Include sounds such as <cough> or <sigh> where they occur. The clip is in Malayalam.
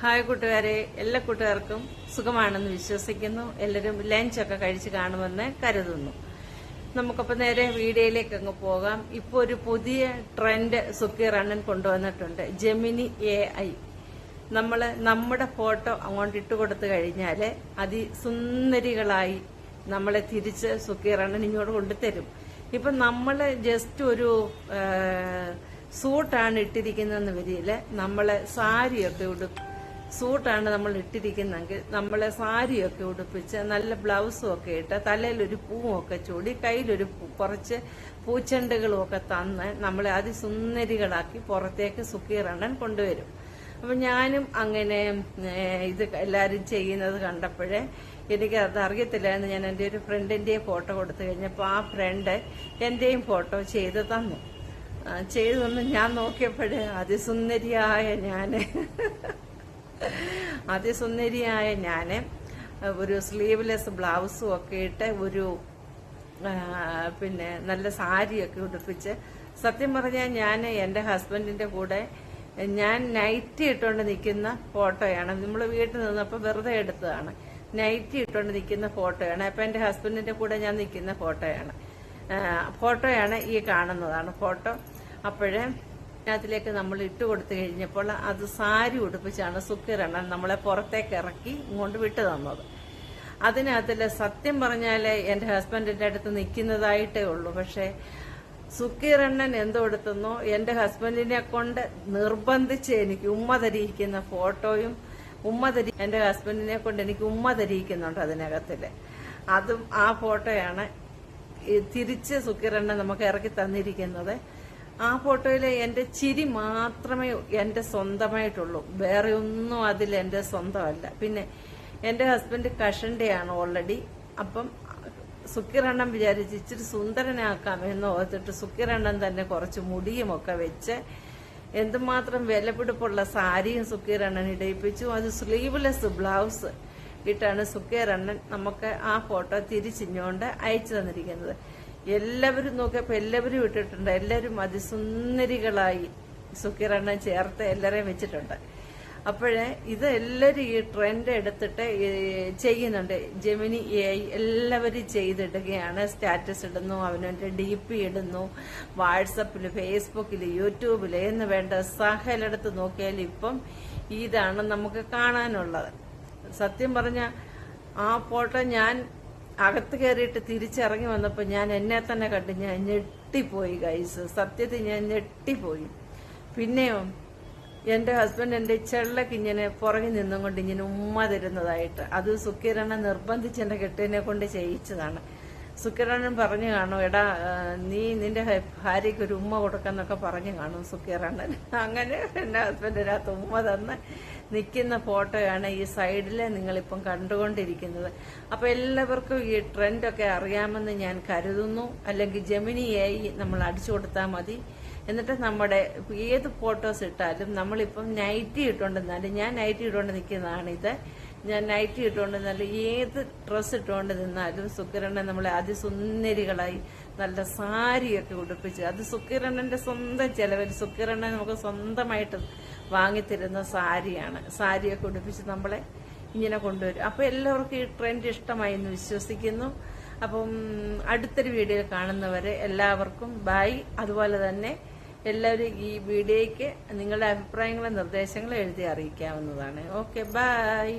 ഹായ് കൂട്ടുകാരെ എല്ലാ കൂട്ടുകാർക്കും സുഖമാണെന്ന് വിശ്വസിക്കുന്നു. എല്ലാവരും ലഞ്ചൊക്കെ കഴിച്ച് കാണുമെന്ന് കരുതുന്നു. നമുക്കപ്പോൾ നേരെ വീഡിയോയിലേക്ക് അങ്ങ് പോകാം. ഇപ്പോൾ ഒരു പുതിയ ട്രെൻഡ് സുക്കീർ അണ്ണൻ കൊണ്ടുവന്നിട്ടുണ്ട്. ജെമിനി എ ഐ നമ്മൾ നമ്മുടെ ഫോട്ടോ അങ്ങോട്ട് ഇട്ട് കൊടുത്തു കഴിഞ്ഞാൽ അതിസുന്ദരികളായി നമ്മളെ തിരിച്ച് സുക്കീർ അണ്ണൻ ഇങ്ങോട്ട് കൊണ്ടുതരും. ഇപ്പം നമ്മൾ ജസ്റ്റ് ഒരു സൂട്ടാണ് ഇട്ടിരിക്കുന്നതെന്ന് വരിയിൽ നമ്മൾ സാരിയൊക്കെ ഉടുപ്പ് സൂട്ടാണ് നമ്മൾ ഇട്ടിരിക്കുന്നെങ്കിൽ നമ്മളെ സാരിയൊക്കെ ഉടുപ്പിച്ച് നല്ല ബ്ലൗസും ഒക്കെ ഇട്ട് തലയിലൊരു പൂവും ഒക്കെ ചൂടി കയ്യിലൊരു കുറച്ച് പൂച്ചെണ്ടുകളും ഒക്കെ തന്ന് നമ്മളെ അതിസുന്ദരികളാക്കി പുറത്തേക്ക് സുക്കീറണ്ണൻ കൊണ്ടുവരും. അപ്പം ഞാനും അങ്ങനെ ഇത് എല്ലാവരും ചെയ്യുന്നത് കണ്ടപ്പോഴേ എനിക്ക് അത് അറിയത്തില്ലായിരുന്നു. ഞാൻ എന്റെ ഒരു ഫ്രണ്ടിന്റെയും ഫോട്ടോ കൊടുത്തു കഴിഞ്ഞപ്പോൾ ആ ഫ്രണ്ട് എന്റെയും ഫോട്ടോ ചെയ്ത് തന്നു. ചെയ്തു ഞാൻ നോക്കിയപ്പോഴേ അതിസുന്ദരിയായ ഞാൻ <laughs> അതിസുന്ദരിയായ ഞാൻ ഒരു സ്ലീവ്ലെസ് ബ്ലൗസും ഒക്കെ ഇട്ട് ഒരു പിന്നെ നല്ല സാരിയൊക്കെ ഉടുപ്പിച്ച് സത്യം പറഞ്ഞാൽ ഞാൻ എന്റെ ഹസ്ബൻഡിന്റെ കൂടെ ഞാൻ നൈറ്റി ഇട്ടുകൊണ്ട് നിൽക്കുന്ന ഫോട്ടോയാണ് നമ്മൾ വീട്ടിൽ നിന്നപ്പോൾ വെറുതെ എടുത്തതാണ്. നൈറ്റി ഇട്ടുകൊണ്ട് നിൽക്കുന്ന ഫോട്ടോയാണ് അപ്പം എന്റെ ഹസ്ബൻഡിന്റെ കൂടെ ഞാൻ നിൽക്കുന്ന ഫോട്ടോയാണ് ഫോട്ടോയാണ് ഈ കാണുന്നതാണ്. ഫോട്ടോ അപ്പോഴേ അതിലേക്ക് നമ്മൾ ഇട്ട് കൊടുത്തു കഴിഞ്ഞപ്പോൾ അത് സാരി ഉടുപ്പിച്ചാണ് സുക്കിരണം നമ്മളെ പുറത്തേക്ക് ഇറക്കി ഇങ്ങോട്ട് വിട്ടു തന്നത്. അതിനകത്തിൽ സത്യം പറഞ്ഞാൽ എന്റെ ഹസ്ബൻഡിന്റെ അടുത്ത് നിൽക്കുന്നതായിട്ടേ ഉള്ളൂ. പക്ഷേ സുക്കീറണ്ണൻ എന്തെടുത്തുന്നോ എന്റെ ഹസ്ബൻഡിനെ കൊണ്ട് നിർബന്ധിച്ച് എനിക്ക് ഉമ്മ ധരിയിക്കുന്ന ഫോട്ടോയും ഉമ്മ ധരി എന്റെ ഹസ്ബൻഡിനെ കൊണ്ട് എനിക്ക് ഉമ്മ ധരിയിക്കുന്നുണ്ട് അതിനകത്തിൽ. അതും ആ ഫോട്ടോയാണ് തിരിച്ച് സുക്കിറണ്ണൻ നമുക്ക് ഇറക്കി തന്നിരിക്കുന്നത്. ആ ഫോട്ടോയിൽ എന്റെ ചിരി മാത്രമേ എന്റെ സ്വന്തമായിട്ടുള്ളൂ. വേറെ ഒന്നും അതിൽ എന്റെ സ്വന്തമല്ല. പിന്നെ എന്റെ ഹസ്ബൻഡ് കഷണ്ടയാണ് ഓൾറെഡി അപ്പം സുക്കിരണ്ണം വിചാരിച്ച് ഇച്ചിരി സുന്ദരനാക്കാം എന്ന് ഓർത്തിട്ട് സുക്കിരണ്ണം തന്നെ കുറച്ച് മുടിയുമൊക്കെ വെച്ച് എന്തുമാത്രം വിലപിടിപ്പുള്ള സാരിയും സുക്കീറണ്ണൻ ഇടയിപ്പിച്ചു. അത് സ്ലീവ്ലെസ് ബ്ലൗസ് ഇട്ടാണ് സുക്കീറണ്ണൻ നമുക്ക് ആ ഫോട്ടോ തിരിച്ചിഞ്ഞുകൊണ്ട് അയച്ചു തന്നിരിക്കുന്നത്. എല്ലാവരും നോക്കിയപ്പോൾ എല്ലാവരും ഇട്ടിട്ടുണ്ട്. എല്ലാവരും അതിസുന്ദരികളായി. സുക്കീറണ്ണൻ ചേർത്ത് എല്ലാവരെയും വെച്ചിട്ടുണ്ട്. അപ്പോഴേ ഇത് എല്ലാവരും ഈ ട്രെൻഡ് എടുത്തിട്ട് ചെയ്യുന്നുണ്ട്. ജെമിനി എ എല്ലാവരും ചെയ്തിടുകയാണ്. സ്റ്റാറ്റസ് ഇടുന്നു അവനവന്റെ ഡി പി ഇടുന്നു. വാട്സപ്പിൽ ഫേസ്ബുക്കിൽ യൂട്യൂബിൽ എന്ന് വേണ്ട സഹലെടുത്ത് നോക്കിയാൽ ഇപ്പം ഇതാണ് നമുക്ക് കാണാനുള്ളത്. സത്യം പറഞ്ഞ ആ ഫോട്ടോ ഞാൻ അകത്ത് കയറിയിട്ട് തിരിച്ചിറങ്ങി വന്നപ്പോൾ ഞാൻ എന്നെ തന്നെ കണ്ട്. ഞാൻ ഞെട്ടിപ്പോയി ഗൈസ് സത്യത്തിൽ ഞാൻ ഞെട്ടിപ്പോയി. പിന്നെയോ എന്റെ ഹസ്ബൻഡ് എന്റെ ചെള്ളക്ക് ഇങ്ങനെ പുറകിൽ നിന്നും കൊണ്ട് ഇങ്ങനെ ഉമ്മ തരുന്നതായിട്ട്. അത് സുക്കിരണ നിർബന്ധിച്ച് എന്റെ കെട്ടിനെ കൊണ്ട് ചെയ്യിച്ചതാണ്. സുക്കിരണൻ പറഞ്ഞു കാണും എടാ നീ നിന്റെ ഭാര്യയ്ക്ക് ഒരു ഉമ്മ കൊടുക്കാന്നൊക്കെ പറഞ്ഞു കാണും സുക്കിരണൻ അങ്ങനെ എന്റെ ഹസ്ബൻഡിനകത്ത് ഉമ്മ തന്ന് നിൽക്കുന്ന ഫോട്ടോയാണ് ഈ സൈഡിൽ നിങ്ങളിപ്പം കണ്ടുകൊണ്ടിരിക്കുന്നത്. അപ്പൊ എല്ലാവർക്കും ഈ ട്രെൻഡൊക്കെ അറിയാമെന്ന് ഞാൻ കരുതുന്നു. അല്ലെങ്കിൽ ജമിനിയായി നമ്മൾ അടിച്ചു കൊടുത്താൽ മതി. എന്നിട്ട് നമ്മുടെ ഏത് ഫോട്ടോസ് ഇട്ടാലും നമ്മളിപ്പം നൈറ്റി ഇട്ടുകൊണ്ടിരുന്നാലും ഞാൻ നൈറ്റി ഇട്ടുകൊണ്ട് നിൽക്കുന്നതാണ് ഇത് ഞാൻ നൈറ്റി ഇട്ടുകൊണ്ട് നല്ല ഏത് ഡ്രസ്സ് ഇട്ടുകൊണ്ട് നിന്നാലും സുക്കിരണ്ണൻ നമ്മളെ അതിസുന്ദരികളായി നല്ല സാരിയൊക്കെ ഉടുപ്പിച്ച് അത് സുക്കിരണ്ണന്റെ സ്വന്തം ചെലവിൽ സുക്കിരണ്ണൻ നമുക്ക് സ്വന്തമായിട്ട് വാങ്ങിത്തരുന്ന സാരിയാണ്. സാരിയൊക്കെ ഉടുപ്പിച്ച് നമ്മളെ ഇങ്ങനെ കൊണ്ടുവരും. അപ്പൊ എല്ലാവർക്കും ഈ ട്രെൻഡ് ഇഷ്ടമായി എന്ന് വിശ്വസിക്കുന്നു. അപ്പം അടുത്തൊരു വീഡിയോയിൽ കാണുന്നവരെ എല്ലാവർക്കും ബൈ അതുപോലെ തന്നെ എല്ലാവരും ഈ വീഡിയോയ്ക്ക് നിങ്ങളുടെ അഭിപ്രായങ്ങളും നിർദ്ദേശങ്ങളും എഴുതി അറിയിക്കാവുന്നതാണ്. Okay bye